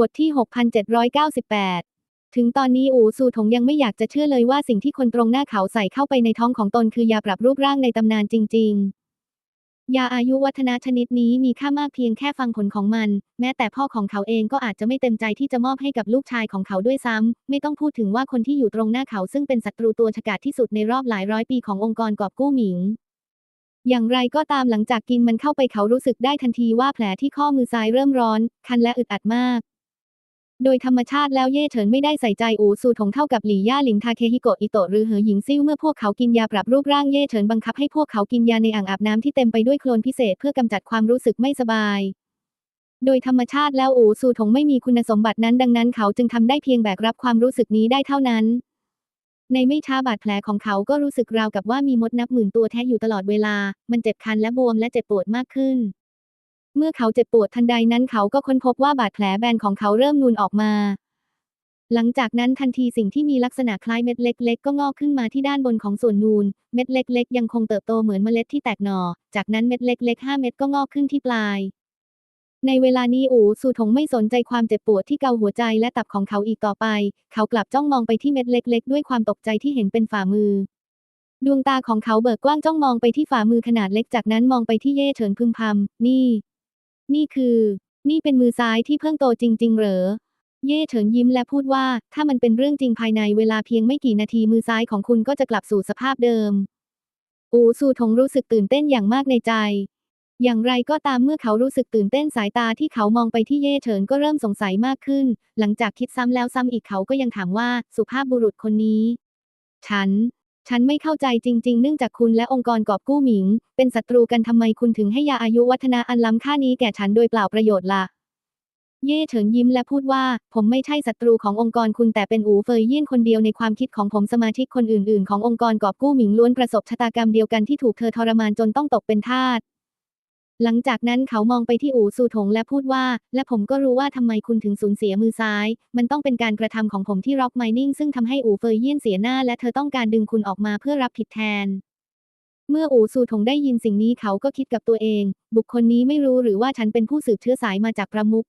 บทที่ 6798 ถึงตอนนี้อูซูถงยังไม่อยากจะเชื่อเลยว่าสิ่งที่คนตรงหน้าเขาใส่เข้าไปในท้องของตนคือยาปรับรูปร่างในตำนานจริง ๆ ยาอายุวัฒนะชนิดนี้มีค่ามากเพียงแค่ฟังผลของมัน แม้แต่พ่อของเขาเองก็อาจจะไม่เต็มใจที่จะมอบให้กับลูกชายของเขาด้วยซ้ำ ไม่ต้องพูดถึงว่าคนที่อยู่ตรงหน้าเขาซึ่งเป็นศัตรูตัวฉกาจที่สุดในรอบหลายร้อยปีขององค์กรกอบกู้หมิงอย่างไรก็ตามหลังจากกินมันเข้าไปเขารู้สึกได้ทันทีว่าแผลที่ข้อมือซ้ายเริ่มร้อน คันและอึดอัดมาก โดยธรรมชาติแล้วเย่เฉินไม่ได้ใส่ใจอูซูถงเท่ากับหลี่ย่าหลิงทาเคฮิโกะอิโตะหรือเหอหญิงซิ่วเมื่อพวกเขากินยาปรับรูปร่างเย่เฉินบังคับให้พวกเขากินยาในอ่างอาบน้ำที่เต็มไปด้วยโคลนพิเศษเพื่อกำจัดความรู้สึกไม่สบาย โดยธรรมชาติแล้วอูซูถงไม่มีคุณสมบัตินั้นดังนั้นเขาจึงทำได้เพียงแบกรับความรู้สึกนี้ได้เท่านั้น ในไม่ช้าบาดแผลของเขาก็รู้สึกราวกับว่ามีมดนับหมื่นตัวแทะอยู่ตลอดเวลา มันเจ็บคันและบวมและเจ็บปวดมากขึ้น เมื่อเขาเจ็บปวดทันใดนั้นเขาก็ค้นพบว่าบาดแผลแบนของเขาเริ่มนูนออกมา หลังจากนั้นทันทีสิ่งที่มีลักษณะคล้ายเม็ดเล็ก ๆ ก็งอกขึ้นมาที่ด้านบนของส่วนนูน เม็ดเล็ก ๆ ยังคงเติบโตเหมือนเมล็ดที่แตกหน่อ จากนั้นเม็ดเล็กๆห้าเม็ดก็งอกขึ้นที่ปลาย ในเวลานี้อูสูถงไม่สนใจความเจ็บปวดที่เกาหัวใจและตับของเขาอีกต่อไป เขากลับจ้องมองไปที่เม็ดเล็ก ๆ ด้วยความตกใจที่เห็นเป็นฝ่ามือดวงตาของเขาเบิกกว้างจ้องมองไปที่ฝ่ามือขนาดเล็กจากนั้นมองไปที่เย่เฉินพึมพำนี่ นี่คือ นี่เป็นมือซ้ายที่เพิ่งโตจริง ๆ เหรอ เย่เฉินยิ้มและพูดว่า ถ้ามันเป็นเรื่องจริงภายในเวลาเพียงไม่กี่นาทีมือซ้ายของคุณก็จะกลับสู่สภาพเดิม อูซูถงรู้สึกตื่นเต้นอย่างมากในใจ อย่างไรก็ตามเมื่อเขารู้สึกตื่นเต้นสายตาที่เขามองไปที่เย่เฉินก็เริ่มสงสัยมากขึ้น หลังจากคิดซ้ำแล้วซ้ำอีกเขาก็ยังถามว่าสุภาพบุรุษคนนี้ ฉัน ฉันไม่เข้าใจจริง ๆ เนื่องจากคุณและองค์กรกอบกู้หมิง เป็นศัตรูกันทำไมคุณถึงให้ยาอายุวัฒนาอันล้ำค่านี้แก่ฉันโดยเปล่าประโยชน์ล่ะ เย่เฉินยิ้มและพูดว่า ผมไม่ใช่ศัตรูขององค์กรคุณแต่เป็นอูเฟยเยี่ยนคนเดียวในความคิดของผมสมาชิกคนอื่น ๆ ขององค์กรกอบกู้หมิงล้วนประสบชะตากรรมเดียวกันที่ถูกเธอทรมานจนต้องตกเป็นทาส หลังจากนั้นเขามองไปที่อูซูถงและพูดว่า และผมก็รู้ว่าทำไมคุณถึงสูญเสียมือซ้าย มันต้องเป็นการกระทำของผมที่ร็อกไมนิ่งซึ่งทำให้อูเฟยเยี่ยนเสียหน้าและเธอต้องการดึงคุณออกมาเพื่อรับผิดแทน เมื่ออูซูถงได้ยินสิ่งนี้เขาก็คิดกับตัวเอง บุคคลนี้ไม่รู้หรือว่าฉันเป็นผู้สืบเชื้อสายมาจากประมุข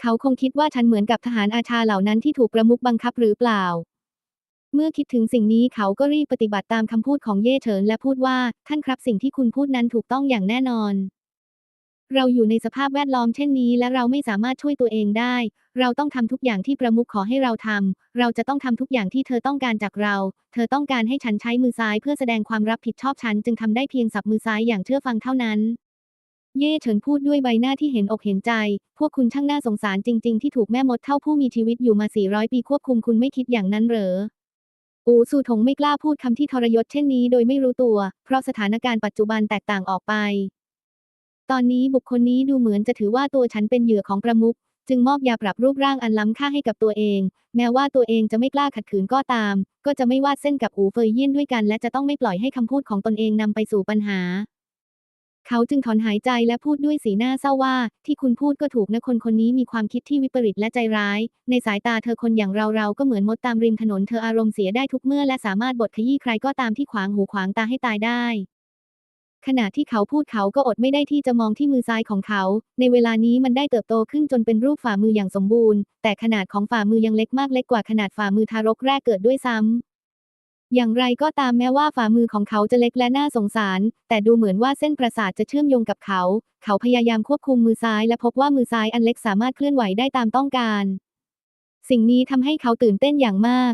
เขาคงคิดว่าฉันเหมือนกับทหารอาชาเหล่านั้นที่ถูกประมุขบังคับหรือเปล่า เมื่อคิดถึงสิ่งนี้เขาก็รีบปฏิบัติตามคำพูดของเย่เฉินและพูดว่า ท่านครับสิ่งที่คุณพูดนั้นถูกต้องอย่างแน่นอน เราอยู่ในสภาพแวดล้อมเช่นนี้ และเราไม่สามารถช่วยตัวเองได้ เราต้องทำทุกอย่างที่ประมุขขอให้เราทำ เราจะต้องทำทุกอย่างที่เธอต้องการจากเรา เธอต้องการให้ฉันใช้มือซ้ายเพื่อแสดงความรับผิดชอบฉันจึงทำได้เพียงสับมือซ้ายอย่างเชื่อฟังเท่านั้น เย่เฉินพูดด้วยใบหน้าที่เห็นอกเห็นใจ พวกคุณช่างน่าสงสารจริง ๆ ที่ถูกแม่มดเท่าผู้มีชีวิตอยู่มา 400 ปีควบคุมคุณไม่คิดอย่างนั้นเหรออูซูถงไม่กล้าพูดคำที่ทรยศเช่นนี้โดยไม่รู้ตัว เพราะสถานการณ์ปัจจุบันแตกต่างออกไป ตอนนี้บุคคลนี้ดูเหมือนจะถือว่าตัวฉันเป็นเหยื่อของประมุขจึงมอบยาปรับรูปร่างอันล้ำค่าให้กับตัวเอง แม้ว่าตัวเองจะไม่กล้าขัดขืนก็ตาม ก็จะไม่วาดเส้นกับอูเฟยเยี่ยนด้วยกัน และจะต้องไม่ปล่อยให้คำพูดของตนเองนำไปสู่ปัญหา เขาจึงถอนหายใจและพูดด้วยสีหน้าเศร้าว่า ที่คุณพูดก็ถูกนะคนคนนี้มีความคิดที่วิปริตและใจร้าย ในสายตาเธอคนอย่างเราเราก็เหมือนมดตามริมถนนเธออารมณ์เสียได้ทุกเมื่อและสามารถบดขยี้ใครก็ตามที่ขวางหูขวางตาให้ตายได้ ขณะที่เขาพูดเขาก็อดไม่ได้ที่จะมองที่มือซ้ายของเขา ในเวลานี้มันได้เติบโตขึ้นจนเป็นรูปฝ่ามืออย่างสมบูรณ์ แต่ขนาดของฝ่ามือยังเล็กมากเล็กกว่าขนาดฝ่ามือทารกแรกเกิดด้วยซ้ำอย่างไรก็ตามแม้ว่าฝ่ามือของเขาจะเล็กและน่าสงสาร แต่ดูเหมือนว่าเส้นประสาทจะเชื่อมโยงกับเขา เขาพยายามควบคุมมือซ้ายและพบว่ามือซ้ายอันเล็กสามารถเคลื่อนไหวได้ตามต้องการ สิ่งนี้ทำให้เขาตื่นเต้นอย่างมาก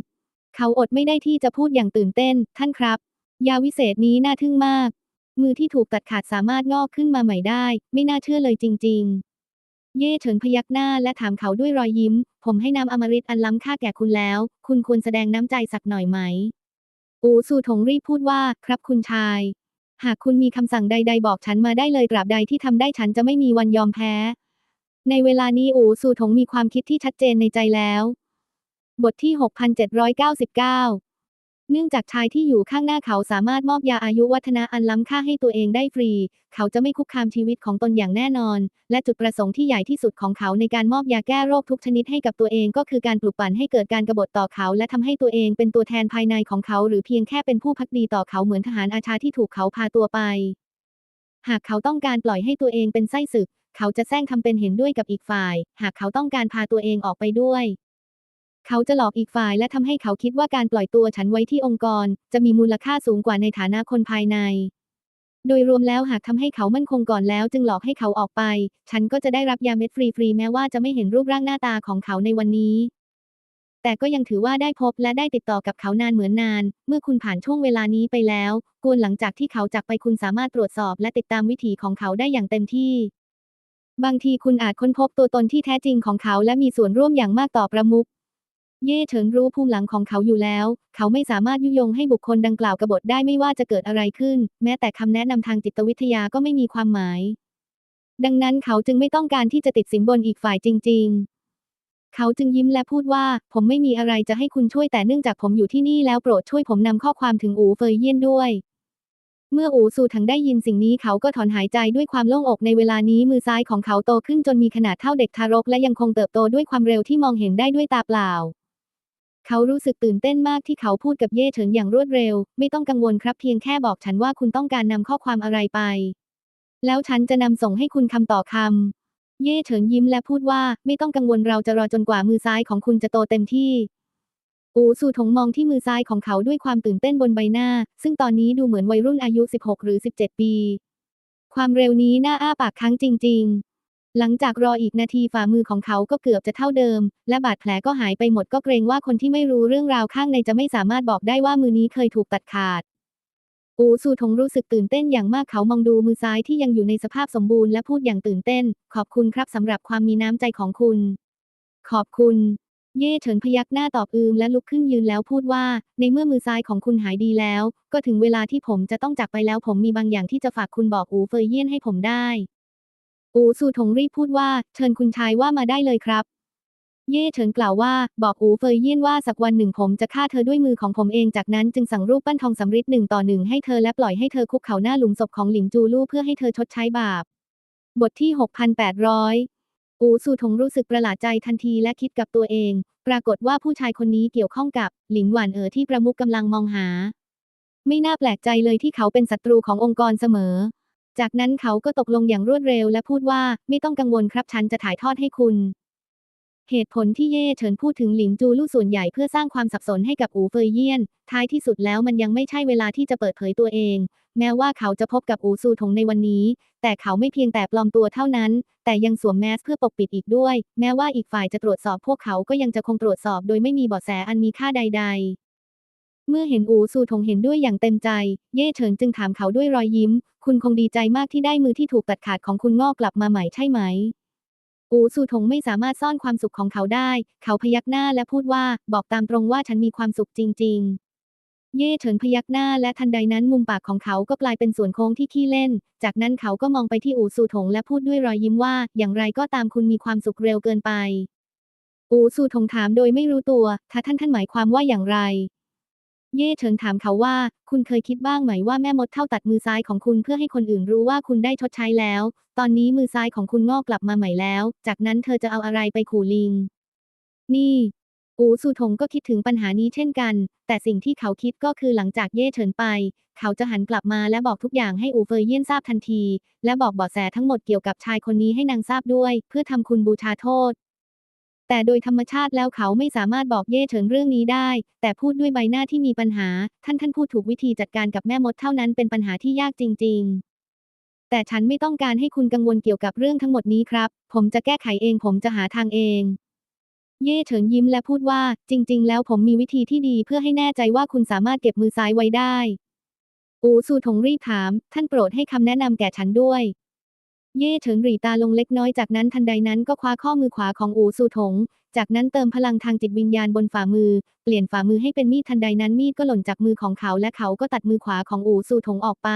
เขาอดไม่ได้ที่จะพูดอย่างตื่นเต้น ท่านครับ ยาวิเศษนี้น่าทึ่งมาก มือที่ถูกตัดขาดสามารถงอกขึ้นมาใหม่ได้ ไม่น่าเชื่อเลยจริง ๆ เย่เฉินพยักหน้าและถามเขาด้วยรอยยิ้ม ผมให้น้ำอมฤตอันล้ำค่าแก่คุณแล้ว คุณควรแสดงน้ำใจสักหน่อยไหม อูซูถงรีบพูดว่า ครับคุณชาย หากคุณมีคำสั่งใด ๆ บอกฉันมาได้เลยตราบใดที่ทำได้ฉันจะไม่มีวันยอมแพ้ ในเวลานี้อูซูถงมีความคิดที่ชัดเจนในใจแล้ว บทที่ 6799 เนื่องจากชายที่อยู่ข้างหน้าเขาสามารถมอบยาอายุวัฒนะอันล้ำค่าให้ตัวเองได้ฟรี เขาจะไม่คุกคามชีวิตของตนอย่างแน่นอน และจุดประสงค์ที่ใหญ่ที่สุดของเขาในการมอบยาแก้โรคทุกชนิดให้กับตัวเองก็คือการปลุกปั่นให้เกิดการกบฏต่อเขา และทำให้ตัวเองเป็นตัวแทนภายในของเขา หรือเพียงแค่เป็นผู้พักดีต่อเขาเหมือนทหารอาชาที่ถูกเขาพาตัวไป หากเขาต้องการปล่อยให้ตัวเองเป็นไส้ศึก เขาจะแซงทำเป็นเห็นด้วยกับอีกฝ่าย หากเขาต้องการพาตัวเองออกไปด้วย เขาจะหลอกอีกฝ่ายและทำให้เขาคิดว่าการปล่อยตัวฉันไว้ที่องค์กร จะมีมูลค่าสูงกว่าในฐานะคนภายใน โดยรวมแล้วหากทำให้เขามั่นคงก่อนแล้ว จึงหลอกให้เขาออกไป ฉันก็จะได้รับยาเม็ดฟรีๆแม้ว่าจะไม่เห็นรูปร่างหน้าตาของเขาในวันนี้ แต่ก็ยังถือว่าได้พบและได้ติดต่อกับเขานานเหมือนนาน เมื่อคุณผ่านช่วงเวลานี้ไปแล้วกวนหลังจากที่เขาจากไปคุณสามารถตรวจสอบและติดตามวิถีของเขาได้อย่างเต็มที่บางทีคุณอาจค้นพบตัวตนที่แท้จริงของเขาและมีส่วนร่วมอย่างมากต่อประมุข เย่เฉินรู้ภูมิหลังของเขาอยู่แล้ว เขาไม่สามารถยุยงให้บุคคลดังกล่าวกบฏได้ไม่ว่าจะเกิดอะไรขึ้น แม้แต่คำแนะนำทางจิตวิทยาก็ไม่มีความหมาย ดังนั้นเขาจึงไม่ต้องการที่จะติดสินบนอีกฝ่ายจริง ๆ เขาจึงยิ้มและพูดว่า ผมไม่มีอะไรจะให้คุณช่วยแต่เนื่องจากผมอยู่ที่นี่แล้วโปรดช่วยผมนำข้อความถึงอูเฟยเยี่ยนด้วยเมื่ออูซูถังได้ยินสิ่งนี้เขาก็ถอนหายใจด้วยความโล่งอกในเวลานี้มือซ้ายของเขาโตขึ้นจนมีขนาดเท่าเด็กทารกและยังคงเติบโตด้วยความเร็วที่มองเห็นได้ด้วยตาเปล่า เขารู้สึกตื่นเต้นมากที่เขาพูดกับเย่เฉินอย่างรวดเร็ว ไม่ต้องกังวลครับเพียงแค่บอกฉันว่าคุณต้องการนำข้อความอะไรไป แล้วฉันจะนำส่งให้คุณคำต่อคำ เย่เฉินยิ้มและพูดว่าไม่ต้องกังวลเราจะรอจนกว่ามือซ้ายของคุณจะโตเต็มที่ อูสู่ถงมองที่มือซ้ายของเขาด้วยความตื่นเต้นบนใบหน้า ซึ่งตอนนี้ดูเหมือนวัยรุ่นอายุ 16 หรือ 17 ปี ความเร็วนี้น่าอ้าปากค้างจริง ๆ หลังจากรออีกนาทีฝ่ามือของเขาก็เกือบจะเท่าเดิม และบาดแผลก็หายไปหมดก็เกรงว่าคนที่ไม่รู้เรื่องราวข้างในจะไม่สามารถบอกได้ว่ามือนี้เคยถูกตัดขาด อูสู่ถงรู้สึกตื่นเต้นอย่างมากเขามองดูมือซ้ายที่ยังอยู่ในสภาพสมบูรณ์และพูดอย่างตื่นเต้น ขอบคุณครับสำหรับความมีน้ำใจของคุณ ขอบคุณ เย่เฉินพยักหน้าตอบอืมและลุกขึ้นยืนแล้วพูดว่า ในเมื่อมือซ้ายของคุณหายดีแล้ว ก็ถึงเวลาที่ผมจะต้องจากไปแล้วผมมีบางอย่างที่จะฝากคุณบอกอูเฟยเยี่ยนให้ผมได้ อูสู่ถงรีบพูดว่า เชิญคุณชายว่ามาได้เลยครับ เย่เฉินกล่าวว่า บอกอูเฟยเยี่ยนว่าสักวันหนึ่งผมจะฆ่าเธอด้วยมือของผมเองจากนั้นจึงสั่งรูปปั้นทองสำริดหนึ่งต่อหนึ่งให้เธอและปล่อยให้เธอคุกเข่าหน้าหลุมศพของหลิงจูลู่เพื่อให้เธอชดใช้บาป บทที่ 6,800 อูสู่ถงรู้สึกประหลาดใจทันทีและคิดกับตัวเอง ปรากฏว่าผู้ชายคนนี้เกี่ยวข้องกับหลินหวานเอ๋อที่ประมุขกำลังมองหา ไม่น่าแปลกใจเลยที่เขาเป็นศัตรูขององค์กรเสมอ จากนั้นเขาก็ตกลงอย่างรวดเร็วและพูดว่าไม่ต้องกังวลครับฉันจะถ่ายทอดให้คุณ เหตุผลที่เย่เฉินพูดถึงหลินจูลู่ส่วนใหญ่เพื่อสร้างความสับสนให้กับอูเฟยเยี่ยน ท้ายที่สุดแล้วมันยังไม่ใช่เวลาที่จะเปิดเผยตัวเอง แม้ว่าเขาจะพบกับอูซูถงในวันนี้ แต่เขาไม่เพียงแต่ปลอมตัวเท่านั้น แต่ยังสวมแมสเพื่อปกปิดอีกด้วย แม้ว่าอีกฝ่ายจะตรวจสอบพวกเขาก็ยังจะคงตรวจสอบโดยไม่มีเบาะแสอันมีค่าใด ๆ เมื่อเห็นอูซูถงเห็นด้วยอย่างเต็มใจ เย่เฉินจึงถามเขาด้วยรอยยิ้ม คุณคงดีใจมากที่ได้มือที่ถูกตัดขาดของคุณงอกกลับมาใหม่ใช่ไหม อูซูถงไม่สามารถซ่อนความสุขของเขาได้ เขาพยักหน้าและพูดว่าบอกตามตรงว่าฉันมีความสุขจริง ๆ เย่เฉินพยักหน้าและทันใดนั้นมุมปากของเขาก็กลายเป็นส่วนโค้งที่ขี้เล่น จากนั้นเขาก็มองไปที่อูซูถงและพูดด้วยรอยยิ้มว่า อย่างไรก็ตามคุณมีความสุขเร็วเกินไป อูซูถงถามโดยไม่รู้ตัวถ้าท่านท่านหมายความว่าอย่างไร เย่เฉินถามเขาว่า คุณเคยคิดบ้างไหมว่าแม่มดเท่าตัดมือซ้ายของคุณเพื่อให้คนอื่นรู้ว่าคุณได้ชดใช้แล้ว ตอนนี้มือซ้ายของคุณงอกกลับมาใหม่แล้ว จากนั้นเธอจะเอาอะไรไปขู่ลิง นี่อูซูถงก็คิดถึงปัญหานี้เช่นกัน แต่สิ่งที่เขาคิดก็คือหลังจากเย่เฉินไป เขาจะหันกลับมาและบอกทุกอย่างให้อูเฟยเยี่ยนทราบทันที และบอกเบาะแสทั้งหมดเกี่ยวกับชายคนนี้ให้นางทราบด้วย เพื่อทำคุณบูชาโทษ แต่โดยธรรมชาติแล้วเขาไม่สามารถบอกเย่เฉินเรื่องนี้ได้ แต่พูดด้วยใบหน้าที่มีปัญหา ท่านท่านพูดถูกวิธีจัดการกับแม่มดเท่านั้นเป็นปัญหาที่ยากจริง ๆ แต่ฉันไม่ต้องการให้คุณกังวลเกี่ยวกับเรื่องทั้งหมดนี้ครับ ผมจะแก้ไขเองผมจะหาทางเอง เย่เฉินยิ้มและพูดว่า จริง ๆ แล้วผมมีวิธีที่ดีเพื่อให้แน่ใจว่าคุณสามารถเก็บมือซ้ายไว้ได้ อูซูถงรีบถาม ท่านโปรดให้คำแนะนำแก่ฉันด้วย เย่เฉินหรีตาลงเล็กน้อยจากนั้นทันใดนั้นก็คว้าข้อมือขวาของอูซูถง จากนั้นเติมพลังทางจิตวิญญาณบนฝ่ามือ เปลี่ยนฝ่ามือให้เป็นมีดทันใดนั้นมีดก็หล่นจากมือของเขาและเขาก็ตัดมือขวาของอูซูถงออกไป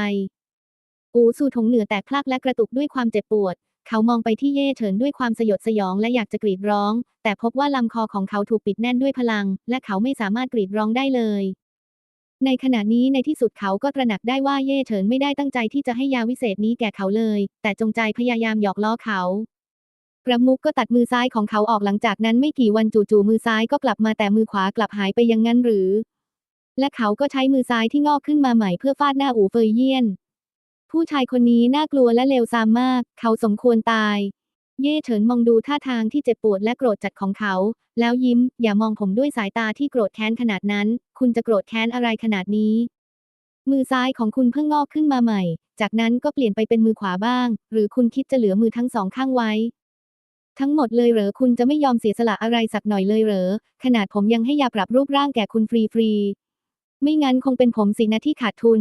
อูซูถงเหนือแตกพลักและกระตุกด้วยความเจ็บปวด เขามองไปที่เย่เฉินด้วยความสยดสยองและอยากจะกรีดร้อง แต่พบว่าลำคอของเขาถูกปิดแน่นด้วยพลัง และเขาไม่สามารถกรีดร้องได้เลย ในขณะนี้ในที่สุดเขาก็ตระหนักได้ว่าเย่เฉินไม่ได้ตั้งใจที่จะให้ยาวิเศษนี้แก่เขาเลย แต่จงใจพยายามหยอกล้อเขาประมุกก็ตัดมือซ้ายของเขาออกหลังจากนั้นไม่กี่วันจู่ๆมือซ้ายก็กลับมาแต่มือขวากลับหายไปอยังงั้นหรือ และเขาก็ใช้มือซ้ายที่งอกขึ้นมาใหม่เพื่อฟาดหน้าอูเฟยเยี่ยน ผู้ชายคนนี้น่ากลัวและเลวทรามมาก เขาสมควรตาย เย่เฉินมองดูท่าทางที่เจ็บปวดและโกรธจัดของเขา แล้วยิ้ม อย่ามองผมด้วยสายตาที่โกรธแค้นขนาดนั้น คุณจะโกรธแค้นอะไรขนาดนี้ มือซ้ายของคุณเพิ่งงอกขึ้นมาใหม่ จากนั้นก็เปลี่ยนไปเป็นมือขวาบ้าง หรือคุณคิดจะเหลือมือทั้งสองข้างไว้ ทั้งหมดเลยเหรอคุณจะไม่ยอมเสียสละอะไรสักหน่อยเลยเหรอ ขนาดผมยังให้ยาปรับรูปร่างแก่คุณฟรีๆไม่งั้นคงเป็นผมสินะที่ขาดทุน